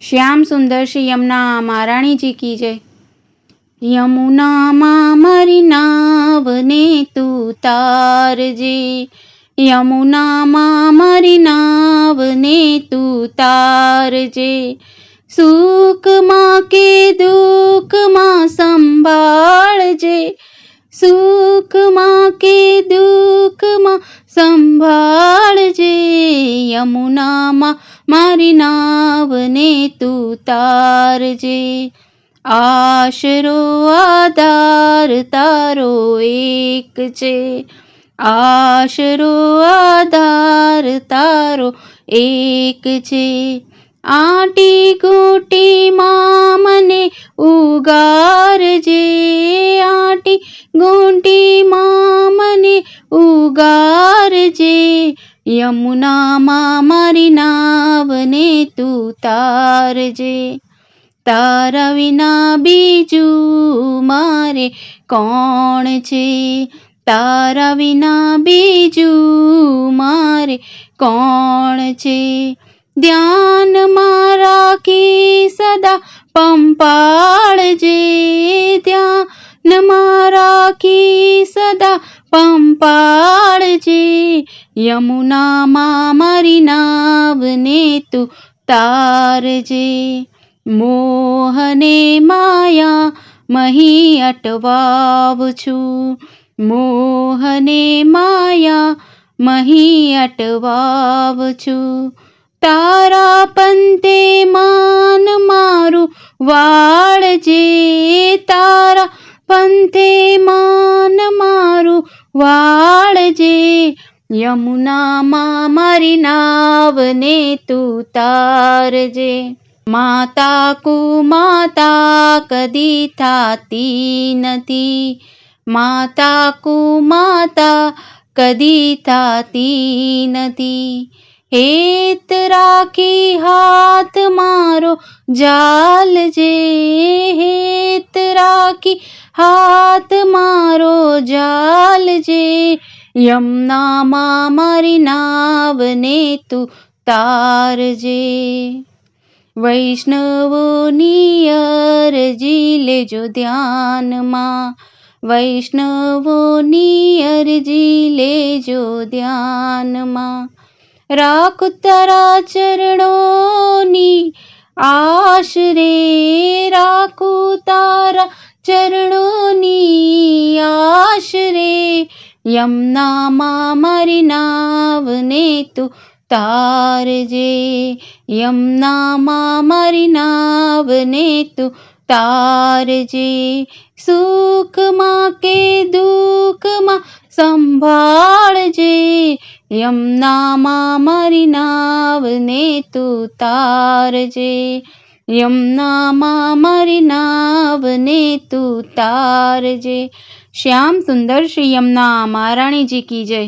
શ્યામ સુંદર શ્રી મહારાણીજી કી જય. યમુનામાં મારી નાવને તું તારજે. યમુનામાં મારી નાવને તું તારજે. સુખમાં કે દુઃખમાં સંભાળજે. સુખમાં કે દુઃખમાં સંભાળજે. યમુનામાં મારી નાવને તું તારજે. આશરો આધાર તારો એક છે. આશરો આધાર તારો એક છે. આટી ગોટીમાં મને ઉગારજે. આટી ગોટીમાં મને ઉગારજે. યમુનામાં મારી નાવને તું તારજે તારા વિના બીજું મારે કોણ છે તારા વિના બીજું મારે કોણ છે ધ્યાન મારા રાખી સદા પંપાળજે મારા રાખી સદા પંપાળજે યમુનામાં મારી નાવને તું તારજે. મોહને માયા મહી અટવાવ છું. મોહને માયા મહી અટવાવ છું. તારા પંતે માન મારું વાળજે. તારા પંથે માન મારું વાળજે યમુનામાં મારી નાવને તું તારજે. માતા કુમાતા કદી થાતી નથી. માતા કુમાતા કદી થાતી નથી. હેત રાખી હાથ મારો જાલજે. હેત રાખી હાથ મારો યમુનામાં મારી નાવને તું તારજે વૈષ્ણવોની અરજી લેજો ધ્યાનમાં વૈષ્ણવોની અરજી લેજો ધ્યાનમાં રાખ તારા ચરણોની આશરે રાખું તારા ચરણોની આશરે યમુનામાં મારી નાવને તું તારજે યમનામાં મારી નાવને તું તારજે સુખમાં કે દુઃખમાં સંભાળજે યમનામાં મારી નાવને તું તારજે યમુનામાં મારી નાવને તું તારજે શ્યામ સુંદર શ્રી યમુના મહારાણીજી કી જય